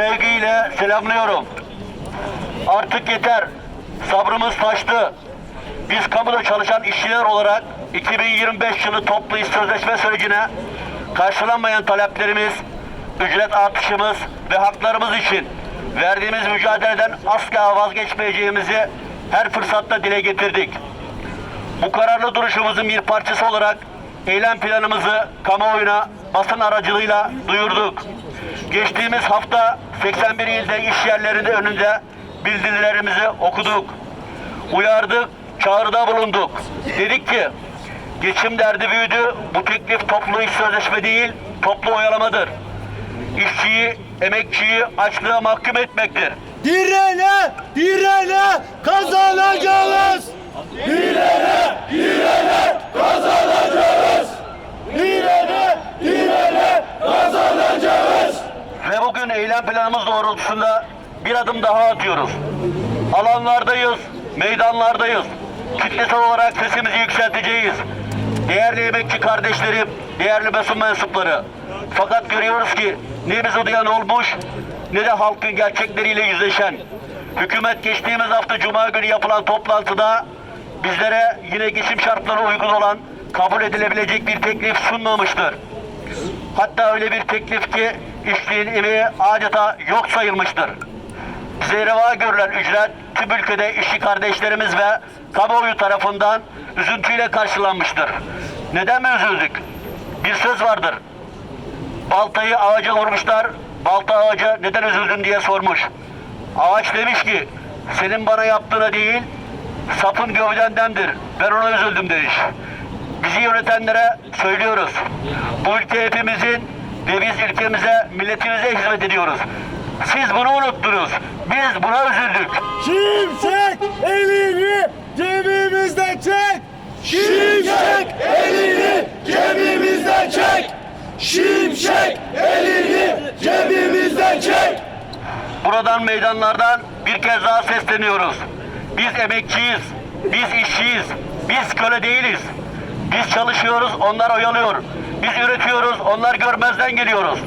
sevgiyle selamlıyorum. Artık yeter. Sabrımız taştı. Biz kamuda çalışan işçiler olarak 2025 yılı toplu iş sözleşme sürecine karşılanmayan taleplerimiz, ücret artışımız ve haklarımız için verdiğimiz mücadeleden asla vazgeçmeyeceğimizi her fırsatta dile getirdik. Bu kararlı duruşumuzun bir parçası olarak eylem planımızı kamuoyuna basın aracılığıyla duyurduk. Geçtiğimiz hafta 81 ilde iş yerlerinde önünde bildirilerimizi okuduk. Uyardık, çağrıda bulunduk. Dedik ki geçim derdi büyüdü. Bu teklif toplu iş sözleşme değil, toplu oyalamadır. İşçiyi, emekçiyi açlığa mahkum etmektir. Direne, direne kazanacağız. Direne, direne kazanacağız. Direne, direne kazanacağız. Ve bugün eylem planımız doğrultusunda bir adım daha atıyoruz. Alanlardayız, meydanlardayız. Kitlesel olarak sesimizi yükselteceğiz. Değerli emekçi kardeşlerim, değerli basın mensupları. Fakat görüyoruz ki ne bizi duyan olmuş ne de halkın gerçekleriyle yüzleşen. Hükümet geçtiğimiz hafta Cuma günü yapılan toplantıda bizlere yine geçim şartları uygun olan kabul edilebilecek bir teklif sunmamıştır. Hatta öyle bir teklif ki işçinin emeği adeta yok sayılmıştır. Bize reva görülen ücret tüm ülkede işçi kardeşlerimiz ve kamuoyu tarafından üzüntüyle karşılanmıştır. Neden mi üzüldük? Bir söz vardır. Baltayı ağaca vurmuşlar, balta ağaca neden üzüldün diye sormuş. Ağaç demiş ki, senin bana yaptığına değil, sapın gövdendendir. Ben ona üzüldüm demiş. Bizi yönetenlere söylüyoruz. Bu ülke hepimizin ve biz ülkemize, milletimize hizmet ediyoruz. Siz bunu unuttunuz. Biz buna üzüldük. Şimşek elini cebimizden çek. Şimşek elini cebimizden çek. Şimşek elini cebimizden çek. Buradan meydanlardan bir kez daha sesleniyoruz. Biz emekçiyiz, biz işçiyiz, biz köle değiliz. Biz çalışıyoruz, onlar oyalıyor. Biz üretiyoruz, onlar görmezden geliyoruz.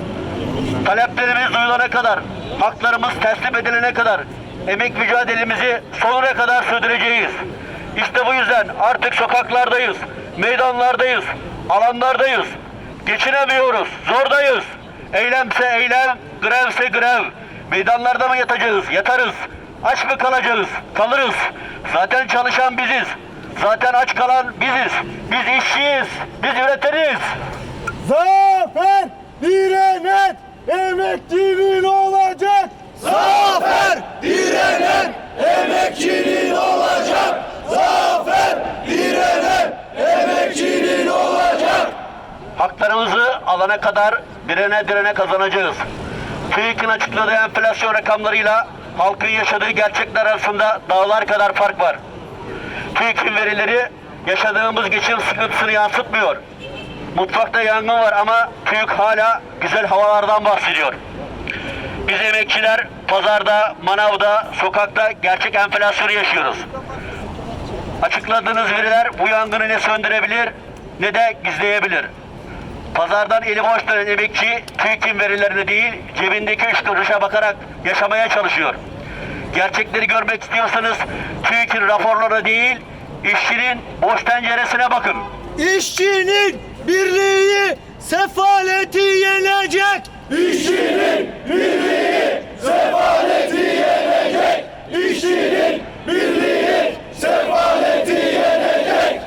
Taleplerimiz duyulana kadar, haklarımız teslim edilene kadar emek mücadelemizi sonuna kadar sürdüreceğiz. İşte bu yüzden artık sokaklardayız, meydanlardayız, alanlardayız. Geçinemiyoruz, zordayız. Eylemse eylem, grevse grev. Meydanlarda mı yatacağız? Yatarız. Aç mı kalacağız? Kalırız. Zaten çalışan biziz. Zaten aç kalan biziz. Biz işçiyiz. Biz üretiriz. Zafer direnen emekçinin olacak. Zafer direnen emekçinin olacak. Zafer direnen emekçinin olacak. Haklarımızı alana kadar direne direne kazanacağız. TÜİK'in açıkladığı enflasyon rakamlarıyla halkın yaşadığı gerçekler arasında dağlar kadar fark var. TÜİK'in verileri yaşadığımız geçim sıkıntısını yansıtmıyor. Mutfakta yangın var ama TÜİK hala güzel havalardan bahsediyor. Biz emekçiler pazarda, manavda, sokakta gerçek enflasyonu yaşıyoruz. Açıkladığınız veriler bu yangını ne söndürebilir ne de gizleyebilir. Pazardan eli boş dönen emekçi TÜİK'in verilerine değil cebindeki üç kuruşa bakarak yaşamaya çalışıyor. Gerçekleri görmek istiyorsanız TÜİK'in raporlarına değil işçinin boş tenceresine bakın. İşçinin birliği sefaleti yenecek. İşçinin birliği sefaleti yenecek. İşçinin birliği sefaleti yenecek.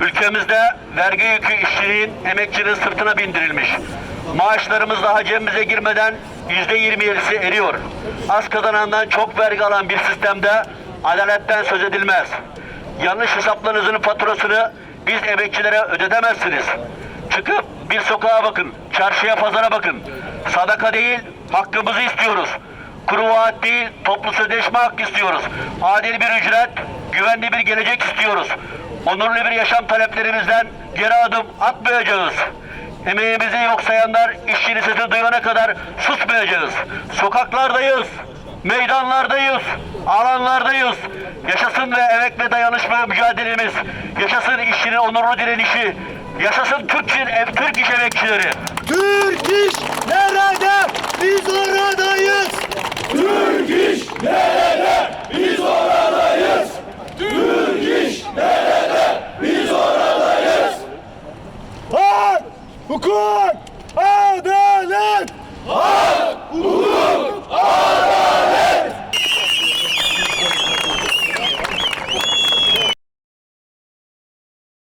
Ülkemizde vergi yükü işçinin, emekçinin sırtına bindirilmiş. Maaşlarımız daha cebimize girmeden yüzde yirmi yedisi eriyor. Az kazanandan çok vergi alan bir sistemde adaletten söz edilmez. Yanlış hesaplarınızın faturasını biz emekçilere ödetemezsiniz. Çıkıp bir sokağa bakın, çarşıya pazara bakın. Sadaka değil, hakkımızı istiyoruz. Kuru vaat değil, toplu sözleşme hakkı istiyoruz. Adil bir ücret, güvenli bir gelecek istiyoruz. Onurlu bir yaşam taleplerimizden geri adım atmayacağız. Emeğimizi yok sayanlar işçinin sesini duyana kadar susmayacağız. Sokaklardayız, meydanlardayız, alanlardayız. Yaşasın ve emek ve dayanışma mücadelemiz. Yaşasın işçinin onurlu direnişi. Yaşasın Türk, ev, Türk iş emekçileri. Türk iş nerede? Biz oradayız. Türk iş nerede?